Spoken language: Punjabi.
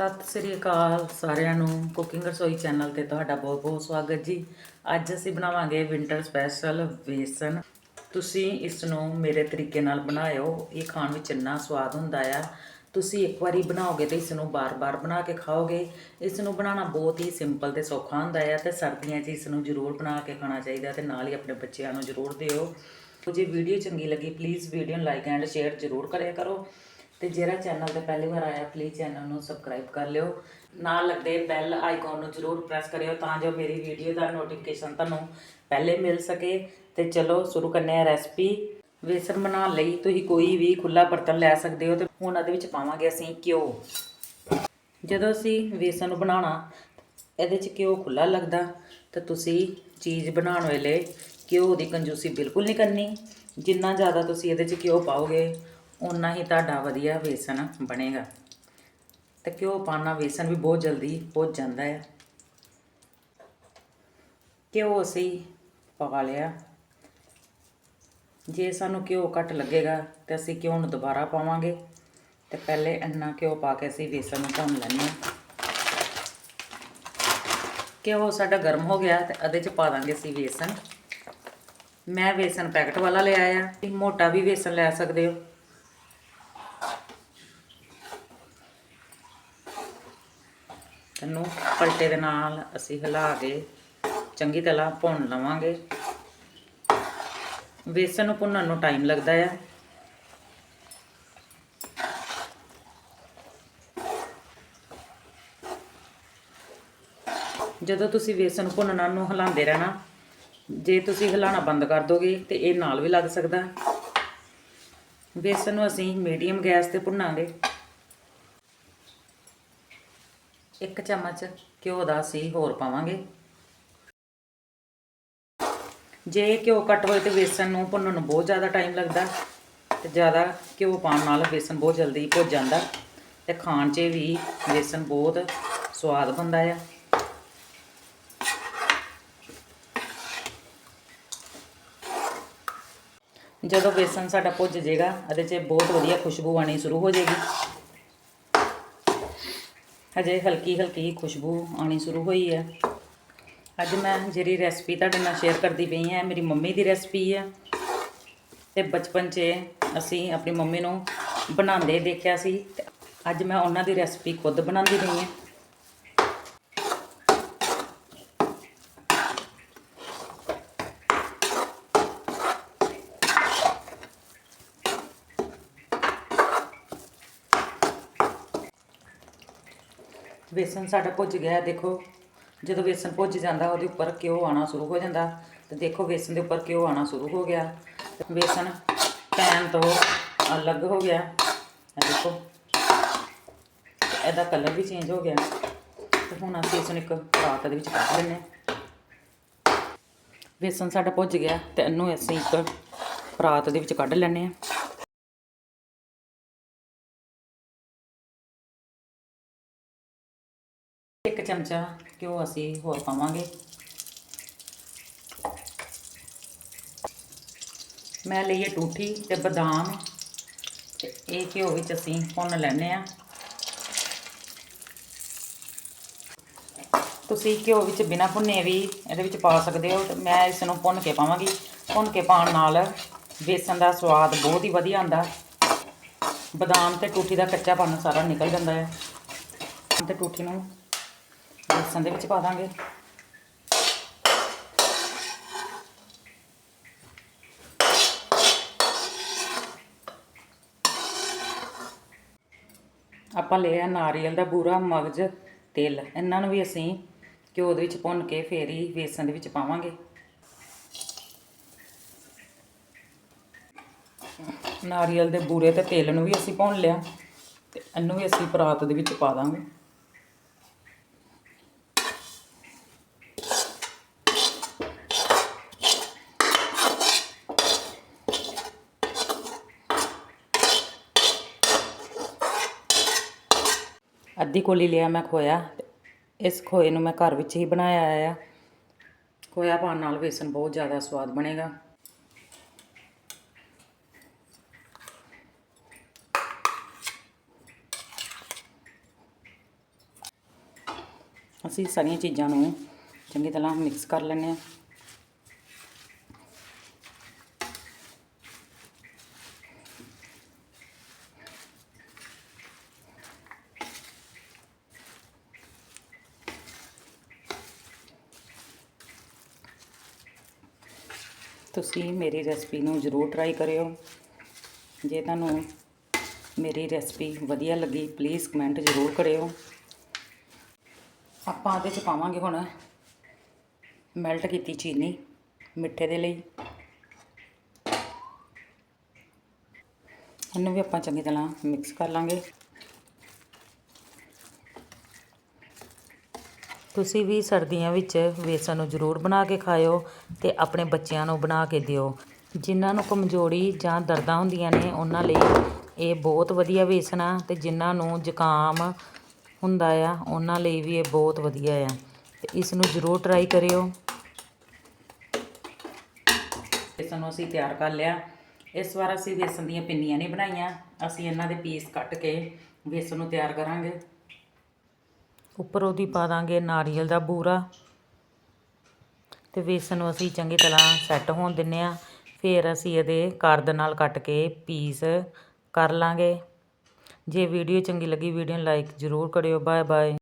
ਸਤਿ ਸ੍ਰੀ ਅਕਾਲ ਸਾਰਿਆਂ ਨੂੰ ਕੁਕਿੰਗ ਰਸੋਈ ਚੈਨਲ ਤੇ ਤੁਹਾਡਾ ਬਹੁਤ ਬਹੁਤ ਸਵਾਗਤ ਜੀ। ਅੱਜ ਅਸੀਂ ਬਣਾਵਾਂਗੇ ਵਿੰਟਰ ਸਪੈਸ਼ਲ ਬੇਸਨ। ਤੁਸੀਂ ਇਸ ਨੂੰ ਮੇਰੇ ਤਰੀਕੇ ਨਾਲ ਬਣਾਇਓ, ਇਹ ਖਾਣ ਵਿੱਚ ਇੰਨਾ ਸਵਾਦ ਹੁੰਦਾ ਆ। ਤੁਸੀਂ ਇੱਕ ਵਾਰੀ ਬਣਾਓਗੇ ਤੇ ਇਸ ਨੂੰ ਬਾਰ-ਬਾਰ ਬਣਾ ਕੇ ਖਾਓਗੇ। ਇਸ ਨੂੰ ਬਣਾਉਣਾ ਬਹੁਤ ਹੀ ਸਿੰਪਲ ਤੇ ਸੌਖਾ ਹੁੰਦਾ ਆ ਤੇ ਸਰਦੀਆਂ 'ਚ ਇਸ ਨੂੰ ਜ਼ਰੂਰ ਬਣਾ ਕੇ ਖਾਣਾ ਚਾਹੀਦਾ ਤੇ ਨਾਲ ਹੀ ਆਪਣੇ ਬੱਚਿਆਂ ਨੂੰ ਜ਼ਰੂਰ ਦਿਓ। ਜੇ ਵੀਡੀਓ ਚੰਗੀ ਲੱਗੀ ਪਲੀਜ਼ ਵੀਡੀਓ ਨੂੰ ਲਾਈਕ ਐਂਡ ਸ਼ੇਅਰ ਜ਼ਰੂਰ ਕਰਿਆ ਕਰੋ। ਤੇ ਜਿਹੜਾ ਚੈਨਲ ਤੇ ਪਹਿਲੀ ਵਾਰ ਆਇਆ ਪਲੀਜ਼ ਚੈਨਲ ਨੂੰ ਸਬਸਕ੍ਰਾਈਬ ਕਰ ਲਿਓ। ਨਾਲ ਲੱਗਦੇ ਬੈਲ ਆਈਕਨ ਨੂੰ ਜ਼ਰੂਰ ਪ੍ਰੈਸ ਕਰਿਓ ਤਾਂ ਜੋ ਮੇਰੀ ਵੀਡੀਓ ਦਾ ਨੋਟੀਫਿਕੇਸ਼ਨ ਤੁਹਾਨੂੰ ਪਹਿਲੇ ਮਿਲ ਸਕੇ। ਤੇ ਚਲੋ, ਸ਼ੁਰੂ ਕਰਨੇ ਆ ਰੈਸਪੀ ਵੇਸਣ ਬਣਾਉਣ ਲਈ ਤੁਸੀਂ ਕੋਈ ਵੀ ਖੁੱਲਾ ਬਰਤਨ ਲੈ ਸਕਦੇ ਹੋ ਤੇ ਹੁਣ ਇਹਦੇ ਵਿੱਚ ਪਾਵਾਂਗੇ ਅਸੀਂ ਘਿਓ। ਜਦੋਂ ਅਸੀਂ ਵੇਸਣ ਨੂੰ ਬਣਾਉਣਾ, ਇਹਦੇ 'ਚ ਘਿਓ ਖੁੱਲਾ ਲੱਗਦਾ, ਤਾਂ ਤੁਸੀਂ ਚੀਜ਼ ਬਣਾਉਣ ਵੇਲੇ ਘਿਓ ਦੀ ਕੰਜੂਸੀ ਬਿਲਕੁਲ ਨਹੀਂ ਕਰਨੀ। ਜਿੰਨਾ ਜ਼ਿਆਦਾ ਤੁਸੀਂ ਇਹਦੇ 'ਚ ਘਿਓ ਪਾਓਗੇ ਉਨਾ ਹੀ ਤੁਹਾਡਾ ਵਧੀਆ ਵੇਸਣ ਬਣੇਗਾ। ਤੇ ਘਿਓ ਪਾਣਾ ਵੇਸਣ ਵੀ ਬਹੁਤ ਜਲਦੀ ਭੁੱਜ ਜਾਂਦਾ ਹੈ ਘਿਓ ਅਸੀਂ ਪਾ ਲਿਆ। ਜੇ ਸਾਨੂੰ ਘਿਓ ਘੱਟ ਲੱਗੇਗਾ ਤੇ ਅਸੀਂ ਘਿਓ ਨੂੰ ਦੁਬਾਰਾ ਪਾਵਾਂਗੇ। ਤੇ ਪਹਿਲੇ ਇੰਨਾ ਘਿਓ ਪਾ ਕੇ ਅਸੀਂ ਵੇਸਣ ਨੂੰ ਭੁੰਨ ਲੈਂਦੇ ਹਾਂ। ਘਿਓ ਸਾਡਾ ਗਰਮ ਹੋ ਗਿਆ ਤੇ ਇਹਦੇ ਚ ਪਾ ਦਾਂਗੇ ਅਸੀਂ ਬੇਸਣ ਮੈਂ ਵੇਸਣ ਪੈਕਟ ਵਾਲਾ ਲਿਆ ਆ ਤੁਸੀਂ ਮੋਟਾ ਵੀ ਵੇਸਣ ਲੈ ਸਕਦੇ ਹੋ। ਇਹਨੂੰ ਪਲਟੇ ਦੇ ਨਾਲ ਅਸੀਂ ਹਿਲਾ ਕੇ ਚੰਗੀ ਤਰ੍ਹਾਂ ਭੁੰਨ ਲਵਾਂਗੇ। ਵੇਸਣ ਨੂੰ ਭੁੰਨਣ ਨੂੰ ਟਾਈਮ ਲੱਗਦਾ ਆ। ਜਦੋਂ ਤੁਸੀਂ ਵੇਸਣ ਨੂੰ ਭੁੰਨਣਾ ਨੂੰ ਹਿਲਾਉਂਦੇ ਰਹਿਣਾ, ਜੇ ਤੁਸੀਂ ਹਿਲਾਣਾ ਬੰਦ ਕਰ ਦੋਗੇ ਤੇ ਇਹ ਨਾਲ ਵੀ ਲੱਗ ਸਕਦਾ। ਵੇਸਣ ਨੂੰ ਅਸੀਂ ਮੀਡੀਅਮ ਗੈਸ ਤੇ ਭੁੰਨਾਂਗੇ। ਇੱਕ ਚਮਚ ਘਿਓ ਦਾ ਅਸੀਂ ਹੋਰ ਪਾਵਾਂਗੇ। ਜੇ ਘਿਓ ਘੱਟ ਹੋਏ ਤੇ ਵੇਸਣ ਨੂੰ ਭੁੰਨਣ ਨੂੰ ਬਹੁਤ ਜ਼ਿਆਦਾ ਟਾਈਮ ਲੱਗਦਾ ਤੇ ਜ਼ਿਆਦਾ ਘਿਓ ਪਾਉਣ ਨਾਲ ਵੇਸਣ ਬਹੁਤ ਜਲਦੀ ਭੁੱਜ ਜਾਂਦਾ ਤੇ ਖਾਣ 'ਚ ਵੀ ਵੇਸਣ ਬਹੁਤ ਸਵਾਦ ਬਣਦਾ ਆ। ਜਦੋਂ ਵੇਸਣ ਸਾਡਾ ਭੁੱਜ ਜਾਏਗਾ ਇਹਦੇ 'ਚ ਬਹੁਤ ਵਧੀਆ ਖੁਸ਼ਬੂ ਆਣੀ ਸ਼ੁਰੂ ਹੋ ਜਾਏਗੀ ਹਜੇ ਹਲਕੀ ਹਲਕੀ ਖੁਸ਼ਬੂ ਆਣੀ ਸ਼ੁਰੂ ਹੋਈ ਹੈ ਅੱਜ ਮੈਂ ਜਿਹੜੀ ਰੈਸਪੀ ਤੁਹਾਡੇ ਨਾਲ ਸ਼ੇਅਰ ਕਰਦੀ ਪਈ ਹਾਂ ਮੇਰੀ ਮੰਮੀ ਦੀ ਰੈਸਪੀ ਹੈ ਤੇ ਬਚਪਨ 'ਚ ਅਸੀਂ ਆਪਣੀ ਮੰਮੀ ਨੂੰ ਬਣਾਉਂਦੇ ਦੇਖਿਆ ਸੀ ਤੇ ਅੱਜ ਮੈਂ ਉਹਨਾਂ ਦੀ ਰੈਸਪੀ ਖੁਦ ਬਣਾਉਂਦੀ ਰਹੀ ਹਾਂ ਵੇਸਣ ਸਾਡਾ ਭੁੱਜ ਗਿਆ, ਦੇਖੋ। ਜਦੋਂ ਵੇਸਣ ਭੁੱਜ ਜਾਂਦਾ, ਉਹਦੇ ਉੱਪਰ ਘਿਓ ਆਣਾ ਸ਼ੁਰੂ ਹੋ ਜਾਂਦਾ। ਤੇ ਦੇਖੋ ਵੇਸਣ ਦੇ ਉੱਪਰ ਘਿਓ ਆਣਾ ਸ਼ੁਰੂ ਹੋ ਗਿਆ। ਤੇ ਵੇਸਣ ਪੈਨ ਤੋਂ ਅਲੱਗ ਹੋ ਗਿਆ। ਦੇਖੋ, ਇਹਦਾ ਕਲਰ ਵੀ ਚੇਂਜ ਹੋ ਗਿਆ। ਤੇ ਹੁਣ ਅਸੀਂ ਇਸ ਨੂੰ ਇੱਕ ਪਰਾਤ ਦੇ ਵਿੱਚ ਕੱਢ ਲੈਂਦੇ ਹਾਂ। ਵੇਸਣ ਸਾਡਾ ਭੁੱਜ ਗਿਆ ਤੇ ਇਹਨੂੰ ਅਸੀਂ ਇੱਕ ਪਰਾਤ ਦੇ ਵਿੱਚ ਕੱਢ ਲੈਂਦੇ ਹਾਂ। ਇੱਕ ਚਮਚਾ ਘਿਓ ਅਸੀਂ ਹੋਰ ਪਾਵਾਂਗੇ। ਮੈਂ ਲਈਏ ਟੂਠੀ ਤੇ ਬਦਾਮ ਤੇ ਇਹ ਘਿਓ ਵਿੱਚ ਅਸੀਂ ਭੁੰਨ ਲੈਣੇ ਆ ਤੁਸੀਂ ਘਿਓ ਵਿੱਚ ਬਿਨਾ ਭੁੰਨੇ ਵੀ ਇਹਦੇ ਵਿੱਚ ਪਾ ਸਕਦੇ ਹੋ ਤੇ ਮੈਂ ਇਸ ਨੂੰ ਭੁੰਨ ਕੇ ਪਾਵਾਂਗੀ। ਭੁੰਨ ਕੇ ਪਾਉਣ ਨਾਲ ਵੇਸਣ ਦਾ ਸਵਾਦ ਬਹੁਤ ਹੀ ਵਧੀਆ ਆਉਂਦਾ। ਬਦਾਮ ਤੇ ਟੂਠੀ ਦਾ ਕੱਚਾਪਨ ਸਾਰਾ ਨਿਕਲ ਜਾਂਦਾ ਹੈ। ਤੇ ਟੂਠੀ ਨੂੰ ਬੇਸਣ ਦੇ ਵਿੱਚ ਪਾ ਦਾਂਗੇ ਆਪਾਂ ਲਿਆ ਨਾਰੀਅਲ ਦਾ ਬੂਰਾ ਮਗਜ ਤਿਲ। ਇਹਨਾਂ ਨੂੰ ਵੀ ਅਸੀਂ ਘਿਓ ਦੇ ਵਿੱਚ ਭੁੰਨ ਕੇ ਫੇਰ ਹੀ ਬੇਸਣ ਦੇ ਵਿੱਚ ਪਾਵਾਂਗੇ। ਨਾਰੀਅਲ ਦੇ ਬੂਰੇ ਤੇ ਤਿਲ ਨੂੰ ਵੀ ਅਸੀਂ ਭੁੰਨ ਲਿਆ ਤੇ ਇਹਨੂੰ ਵੀ ਅਸੀਂ ਪਰਾਤ ਦੇ ਵਿੱਚ ਪਾ ਦਾਂਗੇ। ਅੱਧੀ ਕੋਲੀ ਲਿਆ ਮੈਂ ਖੋਇਆ ਤੇ ਇਸ ਖੋਏ ਨੂੰ ਮੈਂ ਘਰ ਵਿੱਚ ਹੀ ਬਣਾਇਆ ਆ। ਖੋਇਆ ਪਾਉਣ ਨਾਲ ਵੇਸਣ ਬਹੁਤ ਜ਼ਿਆਦਾ ਸਵਾਦ ਬਣੇਗਾ। ਅਸੀਂ ਸਾਰੀਆਂ ਚੀਜ਼ਾਂ ਨੂੰ ਚੰਗੀ ਤਰ੍ਹਾਂ ਮਿਕਸ ਕਰ ਲੈਂਦੇ ਹਾਂ। ਤੁਸੀਂ ਮੇਰੀ ਰੈਸਪੀ ਨੂੰ ਜ਼ਰੂਰ ਟਰਾਈ ਕਰਿਓ। ਜੇ ਤੁਹਾਨੂੰ ਮੇਰੀ ਰੈਸਪੀ ਵਧੀਆ ਲੱਗੀ ਪਲੀਜ਼ ਕਮੈਂਟ ਜ਼ਰੂਰ ਕਰਿਓ। ਆਪਾਂ ਇਹਦੇ 'ਚ ਪਾਵਾਂਗੇ ਹੁਣ ਮੈਲਟ ਕੀਤੀ ਚੀਨੀ ਮਿੱਠੇ ਦੇ ਲਈ। ਇਹਨੂੰ ਵੀ ਆਪਾਂ ਚੰਗੀ ਤਰ੍ਹਾਂ ਮਿਕਸ ਕਰ ਲਾਂਗੇ। ਤੁਸੀਂ ਵੀ ਸਰਦੀਆਂ ਵਿੱਚ ਵੇਸਣ ਨੂੰ ਜ਼ਰੂਰ ਬਣਾ ਕੇ ਖਾਇਓ ਤੇ ਆਪਣੇ ਬੱਚਿਆਂ ਨੂੰ ਬਣਾ ਕੇ ਦਿਓ। ਜਿਨ੍ਹਾਂ ਨੂੰ ਕਮਜ਼ੋਰੀ ਜਾਂ ਦਰਦਾਂ ਹੁੰਦੀਆਂ ਨੇ, ਉਹਨਾਂ ਲਈ ਇਹ ਬਹੁਤ ਵਧੀਆ ਵੇਸਣ ਆ ਤੇ ਜਿਨ੍ਹਾਂ ਨੂੰ ਜ਼ੁਕਾਮ ਹੁੰਦਾ ਆ, ਉਹਨਾਂ ਲਈ ਵੀ ਇਹ ਬਹੁਤ ਵਧੀਆ ਆ। ਤੇ ਇਸ ਨੂੰ ਜ਼ਰੂਰ ਟਰਾਈ ਕਰਿਓ। ਵੇਸਣ ਨੂੰ ਅਸੀਂ ਤਿਆਰ ਕਰ ਲਿਆ। ਇਸ ਵਾਰ ਅਸੀਂ ਵੇਸਣ ਦੀਆਂ ਪਿੰਨੀਆਂ ਨਹੀਂ ਬਣਾਈਆਂ। ਅਸੀਂ ਇਹਨਾਂ ਦੇ ਪੀਸ ਕੱਟ ਕੇ ਵੇਸਣ ਨੂੰ ਤਿਆਰ ਕਰਾਂਗੇ। ਉੱਪਰ ਉਹਦੀ ਪਾ ਦਾਂਗੇ ਨਾਰੀਅਲ ਦਾ ਬੂਰਾ। ਤੇ ਵੇਸਣ ਨੂੰ ਅਸੀਂ ਚੰਗੀ ਤਰ੍ਹਾਂ ਸੈੱਟ ਹੋਣ ਦਿੰਨੇ ਆ। ਫਿਰ ਅਸੀਂ ਇਹਦੇ ਕਰਦ ਨਾਲ ਕੱਟ ਕੇ ਪੀਸ ਕਰ ਲਾਂਗੇ। ਜੇ ਵੀਡੀਓ ਚੰਗੀ ਲੱਗੀ, ਵੀਡੀਓ ਨੂੰ ਲਾਈਕ ਜ਼ਰੂਰ ਕਰਿਓ। Bye bye